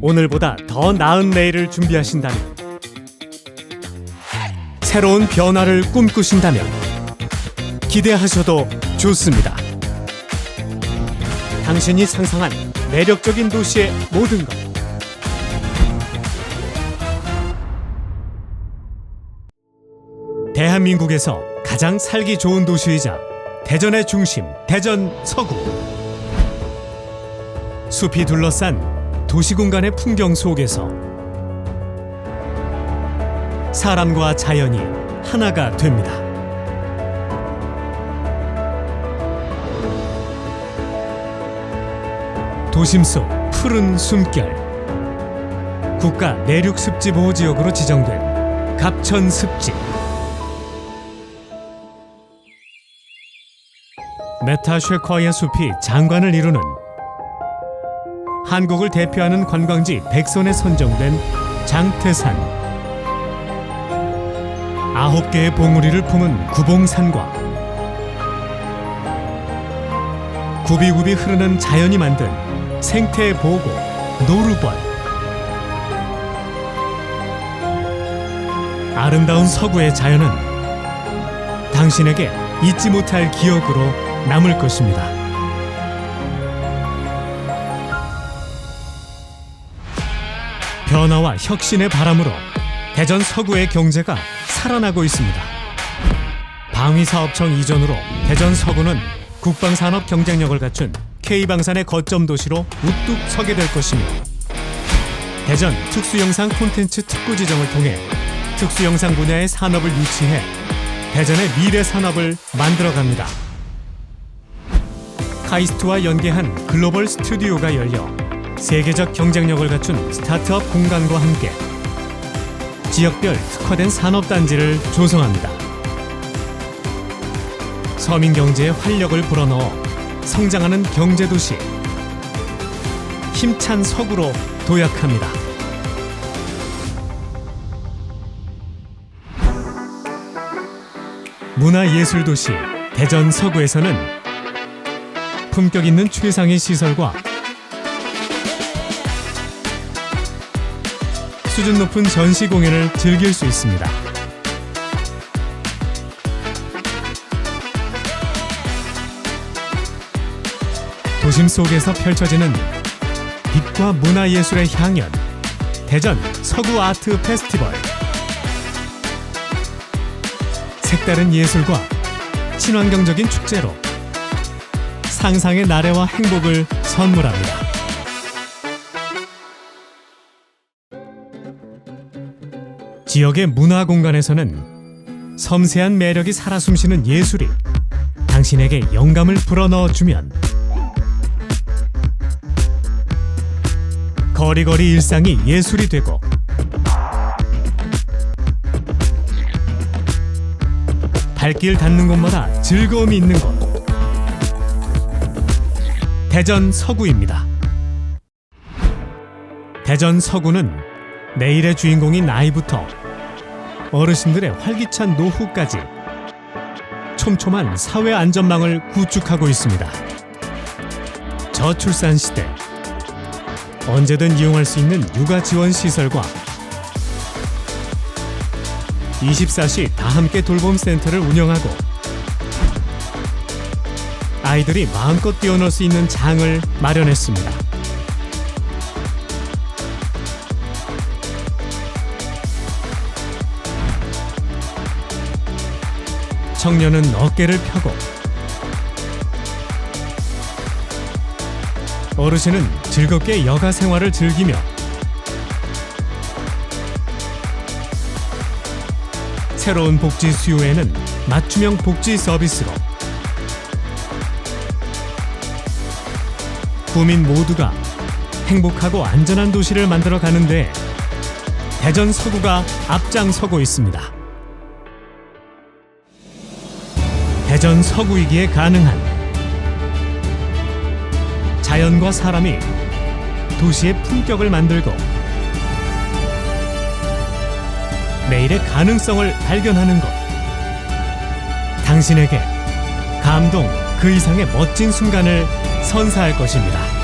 오늘보다 더 나은 내일을 준비하신다면 새로운 변화를 꿈꾸신다면 기대하셔도 좋습니다. 당신이 상상한 매력적인 도시의 모든 것. 대한민국에서 가장 살기 좋은 도시이자 대전의 중심 대전 서구. 숲이 둘러싼 도시 공간의 풍경 속에서 사람과 자연이 하나가 됩니다. 도심 속 푸른 숨결 국가 내륙 습지 보호 지역으로 지정된 갑천 습지 메타쉐콰이아 숲이 장관을 이루는 한국을 대표하는 관광지 백선에 선정된 장태산 아홉 개의 봉우리를 품은 구봉산과 굽이굽이 흐르는 자연이 만든 생태 보고 노루벌 아름다운 서구의 자연은 당신에게 잊지 못할 기억으로 남을 것입니다. 변화와 혁신의 바람으로 대전 서구의 경제가 살아나고 있습니다. 방위사업청 이전으로 대전 서구는 국방산업 경쟁력을 갖춘 K방산의 거점 도시로 우뚝 서게 될 것이며 대전 특수영상 콘텐츠 특구 지정을 통해 특수영상 분야의 산업을 유치해 대전의 미래 산업을 만들어갑니다. 카이스트와 연계한 글로벌 스튜디오가 열려 세계적 경쟁력을 갖춘 스타트업 공간과 함께 지역별 특화된 산업단지를 조성합니다. 서민 경제에 활력을 불어넣어 성장하는 경제도시 힘찬 서구로 도약합니다. 문화예술도시 대전 서구에서는 품격 있는 최상의 시설과 수준 높은 전시 공연을 즐길 수 있습니다. 도심 속에서 펼쳐지는 빛과 문화예술의 향연 대전 서구 아트 페스티벌 색다른 예술과 친환경적인 축제로 상상의 나래와 행복을 선물합니다. 지역의 문화 공간에서는 섬세한 매력이 살아 숨쉬는 예술이 당신에게 영감을 불어넣어 주면 거리거리 일상이 예술이 되고 발길 닿는 곳마다 즐거움이 있는 곳 대전 서구입니다. 대전 서구는 내일의 주인공인 나이부터 어르신들의 활기찬 노후까지 촘촘한 사회 안전망을 구축하고 있습니다. 저출산 시대 언제든 이용할 수 있는 육아 지원 시설과 24시 다 함께 돌봄 센터를 운영하고 아이들이 마음껏 뛰어놀 수 있는 장을 마련했습니다. 청년은 어깨를 펴고 어르신은 즐겁게 여가 생활을 즐기며 새로운 복지 수요에는 맞춤형 복지 서비스로 국민 모두가 행복하고 안전한 도시를 만들어 가는데 대전 서구가 앞장서고 있습니다. 대전 서구이기에 가능한 자연과 사람이 도시의 품격을 만들고 내일의 가능성을 발견하는 것. 당신에게 감동 그 이상의 멋진 순간을 선사할 것입니다.